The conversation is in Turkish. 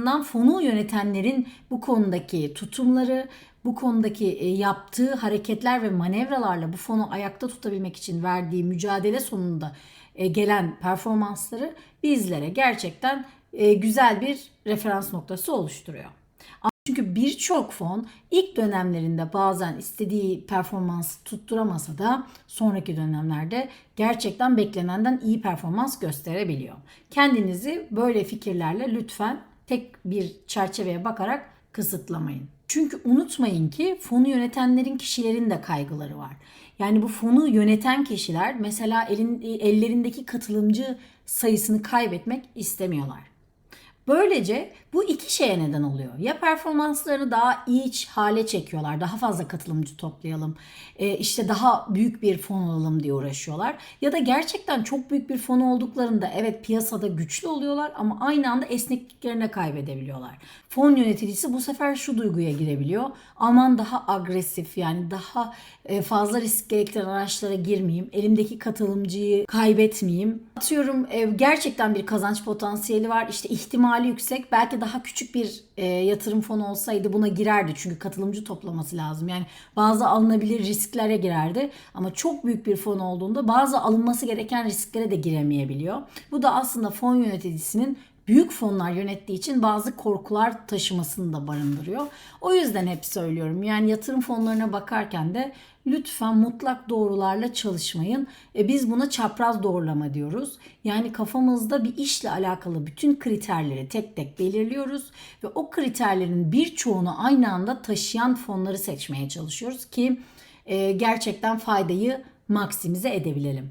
azından fonu yönetenlerin bu konudaki tutumları, bu konudaki e, yaptığı hareketler ve manevralarla bu fonu ayakta tutabilmek için verdiği mücadele sonunda e, gelen performansları bizlere gerçekten e, güzel bir referans noktası oluşturuyor. Çünkü birçok fon ilk dönemlerinde bazen istediği performansı tutturamasa da sonraki dönemlerde gerçekten beklenenden iyi performans gösterebiliyor. Kendinizi böyle fikirlerle lütfen tek bir çerçeveye bakarak kısıtlamayın. Çünkü unutmayın ki fonu yönetenlerin kişilerin de kaygıları var. Yani bu fonu yöneten kişiler mesela elin, ellerindeki katılımcı sayısını kaybetmek istemiyorlar. Böylece bu iki şeye neden oluyor. Ya performanslarını daha iyi hale çekiyorlar, daha fazla katılımcı toplayalım, e, işte daha büyük bir fon alalım diye uğraşıyorlar. Ya da gerçekten çok büyük bir fon olduklarında evet piyasada güçlü oluyorlar ama aynı anda esnekliklerini kaybedebiliyorlar. Fon yöneticisi bu sefer şu duyguya girebiliyor. Aman daha agresif yani daha e, fazla risk gerektiren araçlara girmeyeyim, elimdeki katılımcıyı kaybetmeyeyim. Atıyorum e, gerçekten bir kazanç potansiyeli var, işte ihtimali yüksek. Belki daha küçük bir e, yatırım fonu olsaydı buna girerdi. Çünkü katılımcı toplaması lazım. Yani bazı alınabilir risklere girerdi. Ama çok büyük bir fon olduğunda bazı alınması gereken risklere de giremeyebiliyor. Bu da aslında fon yöneticisinin büyük fonlar yönettiği için bazı korkular taşımasını da barındırıyor. O yüzden hep söylüyorum yani yatırım fonlarına bakarken de lütfen mutlak doğrularla çalışmayın. E biz buna çapraz doğrulama diyoruz. Yani kafamızda bir işle alakalı bütün kriterleri tek tek belirliyoruz ve o kriterlerin birçoğunu aynı anda taşıyan fonları seçmeye çalışıyoruz ki e, gerçekten faydayı maksimize edebilelim.